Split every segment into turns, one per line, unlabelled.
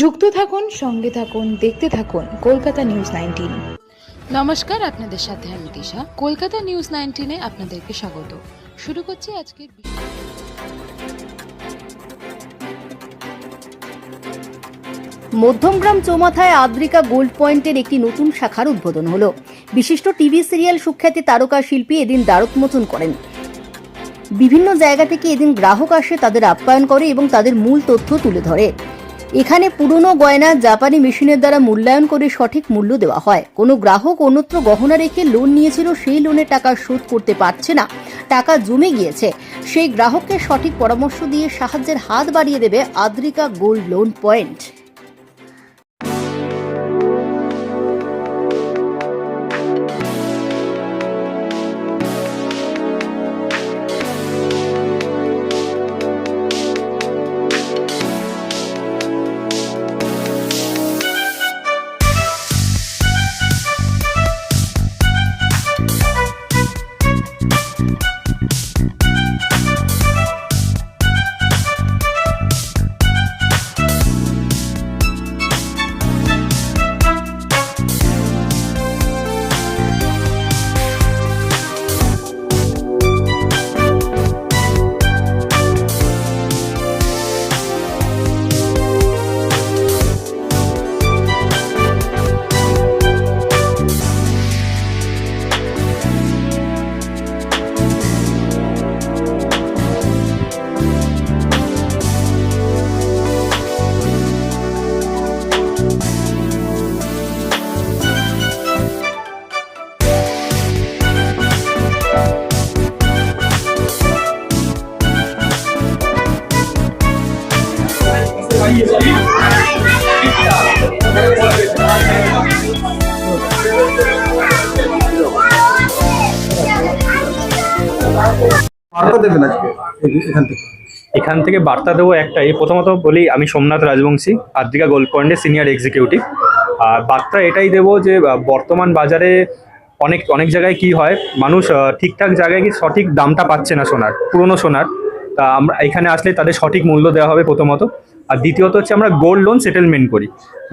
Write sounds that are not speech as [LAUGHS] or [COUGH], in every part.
যুক্ত থাকুন সঙ্গে থাকুন দেখতে থাকুন কলকাতা নিউজ নাইনটিন।
নমস্কার আপনাদের সাথে আমি দিশা। কলকাতা নিউজ নাইনটিনে আপনাদেরকে স্বাগত। শুরু করছি আজকের
মধ্যমগ্রাম চৌমাথায় আদ্রিকা গোল্ড পয়েন্টের একটি নতুন শাখার উদ্বোধন হলো। বিশিষ্ট টিভি সিরিয়াল সুখ্যাতি তারকা শিল্পী এদিন দ্বারোন্মোচন করেন। বিভিন্ন জায়গা থেকে এদিন গ্রাহক আসে তাদের আপ্যায়ন করে এবং তাদের মূল তথ্য তুলে ধরে। এখানে পুরনো গয়না জাপানি মেশিনের দ্বারা মূল্যায়ন করে সঠিক মূল্য দেওয়া হয়। কোনো গ্রাহক অন্যত্র গহনা রেখে লোন নিয়েছিল, সেই লোনের টাকা শোধ করতে পারছে না। টাকা জমে গিয়েছে। সেই গ্রাহককে সঠিক পরামর্শ দিয়ে সাহায্যের হাত বাড়িয়ে দেবে আদ্রিকা গোল্ড লোন পয়েন্ট।
এখান থেকে?
বার্তা দেবো একটাই। প্রথমত বলি, আমি সোমনাথ রাজবংশী, আদ্রিকা গোল্ড পয়েন্টের সিনিয়র এক্সিকিউটিভ। আর বার্তা এটাই দেবো যে বর্তমান বাজারে অনেক অনেক জায়গায় কি হয়, মানুষ ঠিকঠাক জায়গায় কি সঠিক দামটা পাচ্ছে না সোনার, পুরনো সোনার। তা আমরা এখানে আসলে তাদের সঠিক মূল্য দেওয়া হবে প্রথমত। আর দ্বিতীয়ত হচ্ছে আমরা গোল্ড লোন সেটেলমেন্ট করি।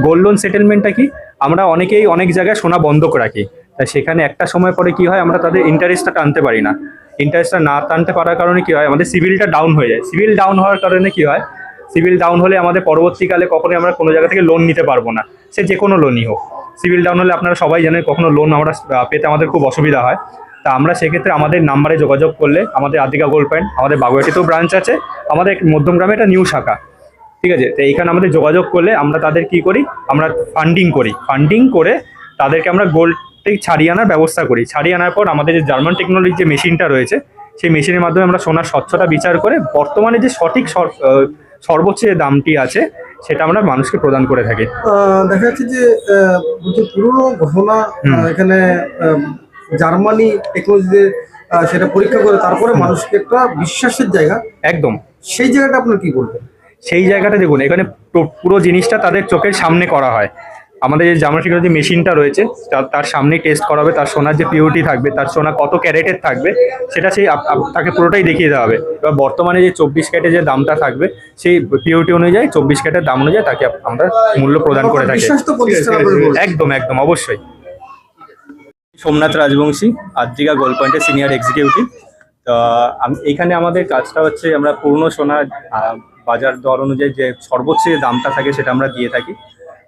গোল্ড লোন সেটেলমেন্টটা কি, আমরা অনেকেই অনেক জায়গায় সোনা বন্ধক রাখি। তাই সেখানে একটা সময় পরে কি হয়, আমরা তাদের ইন্টারেস্টটা টানতে পারি না। ইন্টারেস্টটা না টানতে পারার কারণে কি হয়, আমাদের সিভিলটা ডাউন হয়ে যায়। সিভিল ডাউন হওয়ার কারণে কি হয় সিভিল ডাউন হলে আমাদের পরবর্তীকালে কখনোই আমরা কোনো জায়গা থেকে লোন নিতে পারব না। সে যে কোনো লোনই হোক। সিভিল ডাউন হলে আপনারা সবাই জানেন কখনো লোন আমরা পেতে আমাদের খুব অসুবিধা হয়। তা আমরা সেক্ষেত্রে আমাদের নাম্বারে যোগাযোগ করলে আমাদের আদিকা গোল্ড পয়েন্ট আমাদের বাগুয়াটিতেও ব্রাঞ্চ আছে, আমাদের মধ্যমগ্রামে একটা নিউ শাখা। ঠিক আছে? তো এইখানে আমাদের যোগাযোগ করলে আমরা তাদের কি করি, আমরা ফান্ডিং করি। ফান্ডিং করে তাদেরকে আমরা গোল্ডটি ছাড়িয়ে আনার ব্যবস্থা করি। ছাড়িয়ে আনার পর আমাদের যে জার্মান টেকনোলজি যে মেশিনটা রয়েছে সেই মেশিনের মাধ্যমে আমরা সোনার স্বচ্ছতা বিচার করে বর্তমানে যে সঠিক সর্বোচ্চ যে দামটি আছে সেটা আমরা মানুষকে প্রদান করে থাকি।
দেখা যাচ্ছে যে পুরনো গহনা এখানে জার্মানি টেকনোলজিতে সেটা পরীক্ষা করে তারপরে মানুষকে একটা বিশ্বাসের জায়গা।
একদম।
সেই জায়গাটা আপনার কি বলবেন?
সেই জায়গাটা দেখুন এখানে পুরো জিনিসটা তাদের চোখের সামনে করা হয়। আমাদের যে জার্মান যে মেশিনটা রয়েছে, তার সামনেই টেস্ট করা হবে তার সোনার যে পিউরিটি থাকবে, তার সোনা কত ক্যারেটের থাকবে, সেটা সেই তাকে পুরোটাই দেখিয়ে দেওয়া হবে। এবার বর্তমানে যে চব্বিশ ক্যারেটের যে দামটা থাকবে, সেই পিউরিটি অনুযায়ী চব্বিশ ক্যারেটের দাম অনুযায়ী তাকে আমরা মূল্য প্রদান করে থাকি। একদম একদম, অবশ্যই। সোমনাথ রাজবংশী, আদ্রিকা গোল্ড পয়েন্টের সিনিয়র এক্সিকিউটিভ আমি এখানে আমাদের কাজটা হচ্ছে আমরা পুরনো সোনা বাজার দর অনুযায়ী যে সর্বোচ্চ দামটা থাকে সেটা আমরা দিয়ে থাকি।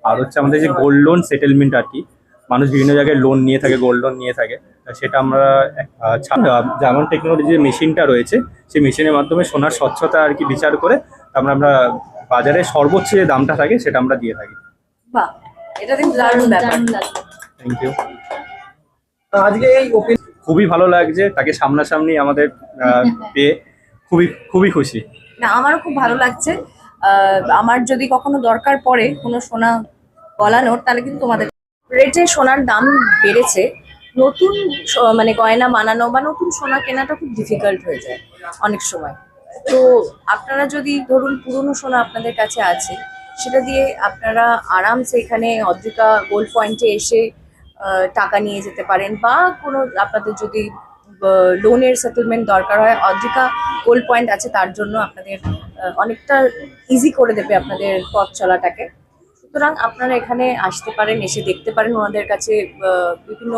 আর হচ্ছে আমাদের যে গোল্ড লোন সেটেলমেন্ট আর কি মানুষ বিভিন্ন জায়গায় লোন নিয়ে থাকে গোল্ড লোন নিয়ে থাকে। সেটা আমরা যেমন টেকনোলজি যে মেশিনটা রয়েছে সেই মেশিনের মাধ্যমে সোনার স্বচ্ছতা আর কি বিচার করে আমরা আমরা বাজারে সর্বোচ্চ যে দামটা থাকে সেটা আমরা দিয়ে থাকি।
বাহ এটা কিন্তু দারুণ ব্যাপার।
থ্যাংক ইউ
আজকে এই ওপেন
খুবই ভালো লাগছে তাকে সামনাসামনি আমাদের [LAUGHS] পেয়ে খুবই খুবই খুশি।
না আমারও খুব ভালো লাগছে। আমার যদি কখনো দরকার পড়ে কোনো সোনা গলানোর, তাহলে কিন্তু তোমাদের রেটে সোনার দাম বেড়েছে। নতুন মানে গয়না বানানো বা নতুন সোনা কেনাটা খুব ডিফিকাল্ট হয়ে যায় অনেক সময়। তো আপনারা যদি ধরুন পুরনো সোনা আপনাদের কাছে আছে, সেটা দিয়ে আপনারা আরামসে এখানে অদ্রিকা গোল্ড পয়েন্টে এসে টাকা নিয়ে যেতে পারেন বা কোনো আপনাদের যদি লোনের সেটেলমেন্ট দরকার হয়। অদ্রিকা গোল্ড পয়েন্ট আছে, তার জন্য আপনাদের অনেকটা ইজি করে দেবে আপনাদের পথ চলাটাকে। সুতরাং আপনারা এখানে আসতে পারেন, এসে দেখতে পারেন ওনাদের কাছে বিভিন্ন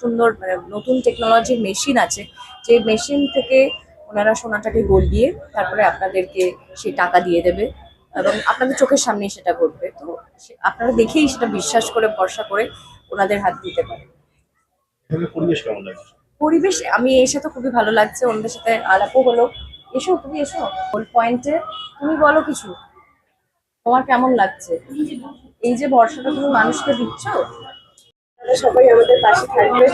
সুন্দর মানে নতুন টেকনোলজির মেশিন আছে। যে মেশিন থেকে ওনারা সোনাটাকে গলিয়ে তারপরে আপনাদেরকে সেই টাকা দিয়ে দেবে এবং আপনাদের চোখের সামনেই সেটা ঘটবে। তো আপনারা দেখেই সেটা বিশ্বাস করে, ভরসা করে ওনাদের হাত দিতে পারেন।
পরিবেশ কেমন লাগছে?
পরিবেশ আমি এসে তো খুবই ভালো লাগছে ওনাদের সাথে আলাপও হলো। এসো তুমি এসো। গোল পয়েন্টে তুমি বলো কিছু। তোমার কেমন লাগছে? এই যে ভরসাটা তুমি মানুষকে দিচ্ছ। সবাই আমাদের পাশে থাকবে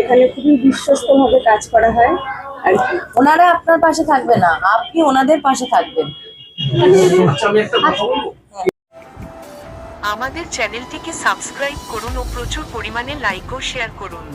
এখানে খুবই বিশ্বস্ত ভাবে কাজ করা হয়। আর ওনারা আপনার পাশে থাকবে না আপনি ওনাদের পাশে থাকবেন।
আমাদের চ্যানেলটিকে সাবস্ক্রাইব করুন ও প্রচুর পরিমাণে লাইক ও শেয়ার করুন।